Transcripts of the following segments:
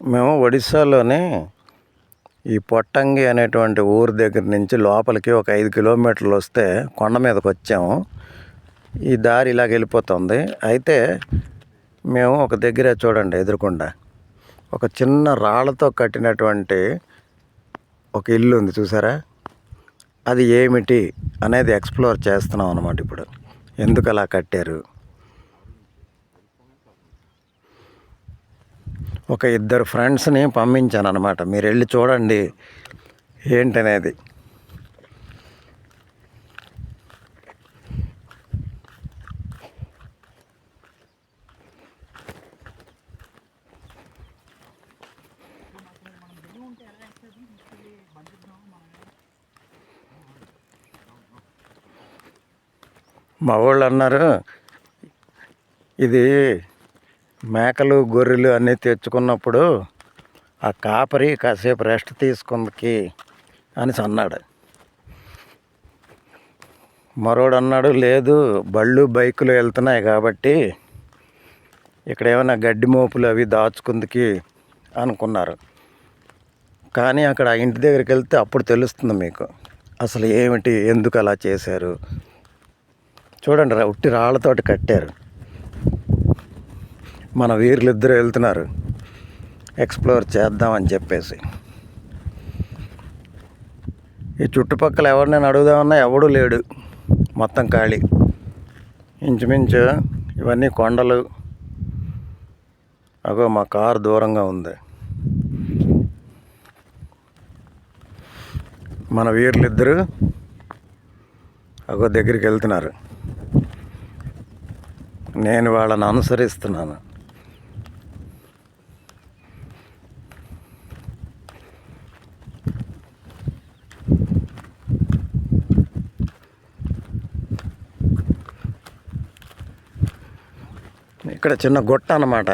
మేము ఒడిస్సాలోని ఈ పొట్టంగి అనేటువంటి ఊరు దగ్గర నుంచి లోపలికి ఒక ఐదు కిలోమీటర్లు వస్తే కొండ మీదకి వచ్చాము. ఈ దారి ఇలాగ వెళ్ళిపోతుంది. అయితే మేము ఒక దగ్గర చూడండి ఎదురుకుండా ఒక చిన్న రాళ్ళతో కట్టినటువంటి ఒక ఇల్లు ఉంది చూసారా? అది ఏమిటి అనేది ఎక్స్ప్లోర్ చేస్తున్నాం అనమాట ఇప్పుడు. ఎందుకు అలా కట్టారు? ఒక ఇద్దరు ఫ్రెండ్స్ని పంపించాను అనమాట మీరు వెళ్ళి చూడండి. ఏంటనేది? మా వాళ్ళు అన్నారు ఇది మేకలు గొర్రెలు అన్నీ తెచ్చుకున్నప్పుడు ఆ కాపరి కాసేపు రెస్ట్ తీసుకుందికి అని అన్నాడు మరోడు అన్నాడు లేదు బళ్ళు బైకులు వెళ్తున్నాయి కాబట్టి ఇక్కడ ఏమైనా గడ్డి మోపులు అవి దాచుకుందికి అనుకున్నారు. కానీ అక్కడ ఆ ఇంటి దగ్గరికి వెళ్తే అప్పుడు తెలుస్తుంది మీకు. అసలు ఏమిటి ఎందుకు అలా చేశారు? చూడండి రా ఉట్టి రాళ్ళతోటి కట్టారు. మన వీరులు ఇద్దరు వెళ్తున్నారు. ఎక్స్ప్లోర్ చేద్దామని చెప్పేసి. ఈ చుట్టుపక్కల ఎవరినైనా అడుగుదామన్నా ఎవడూ లేడు. మొత్తం ఖాళీ. ఇంచుమించు ఇవన్నీ కొండలు. అగో మా కారు దూరంగా ఉంది. మన వీరులిద్దరూ అగో దగ్గరికి వెళ్తున్నారు. నేను వాళ్ళని అనుసరిస్తున్నాను. ఇక్కడ చిన్న గొట్ట అన్నమాట.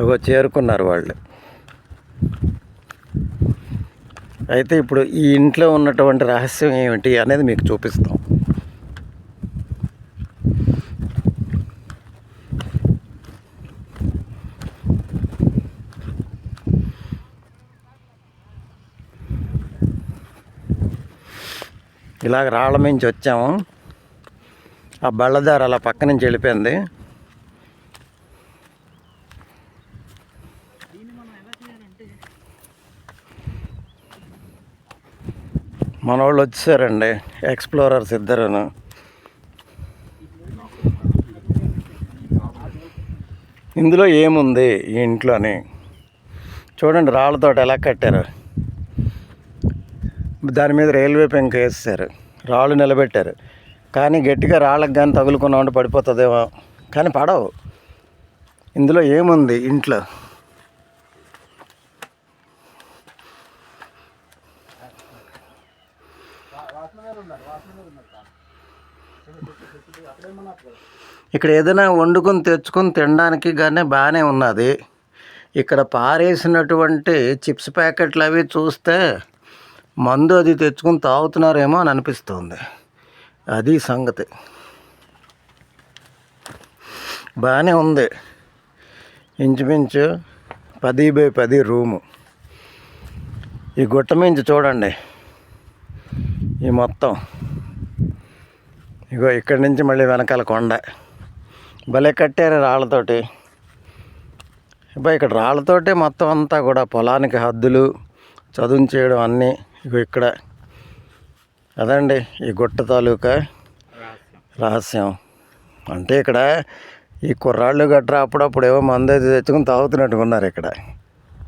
ఇగో చేరుకున్నారు వాళ్ళు. అయితే ఇప్పుడు ఈ ఇంట్లో ఉన్నటువంటి రహస్యం ఏమిటి అనేది మీకు చూపిస్తాం. ఇలాగ రాళ్ళ నుంచి వచ్చాము. ఆ బళ్ళదారు అలా పక్క నుంచి వెళ్ళిపోయింది. మన వాళ్ళు వచ్చేసారండి. ఎక్స్ప్లోరర్స్ ఇద్దరును. ఇందులో ఏముంది ఈ ఇంట్లోని చూడండి రాళ్ళతో ఎలా కట్టారు. దాని మీద రైల్వే పెంక వేస్తారు రాళ్ళు నిలబెట్టారు. కానీ గట్టిగా రాళ్ళకి కానీ తగులుకున్నామంటే పడిపోతుందేమో. కానీ పడవు. ఇందులో ఏముంది ఇంట్లో? ఇక్కడ ఏదైనా వండుకొని తెచ్చుకొని తినడానికి కానీ బాగానే ఉన్నది. ఇక్కడ పారేసినటువంటి చిప్స్ ప్యాకెట్లు అవి చూస్తే మందు అది తెచ్చుకొని తాగుతున్నారేమో అని అనిపిస్తుంది. అది సంగతి. బాగానే ఉంది. ఇంచుమించు పది బై పది రూము. ఈ గుట్ట మించి చూడండి. ఈ మొత్తం. ఇగో ఇక్కడి నుంచి మళ్ళీ వెనకాల కొండ. భలే కట్టారు రాళ్ళతోటి. ఇప్పుడు ఇక్కడ రాళ్ళతోటే మొత్తం అంతా కూడా పొలానికి హద్దులు చదువు చేయడం అన్నీ. ఇగో ఇక్కడ అదండి ఈ గుట్ట తాలూకా రహస్యం. అంటే ఇక్కడ ఈ కుర్రాళ్ళు గట్రా అప్పుడప్పుడు ఏవో మందు అది తెచ్చుకొని తాగుతున్నట్టుగా ఉన్నారు ఇక్కడ.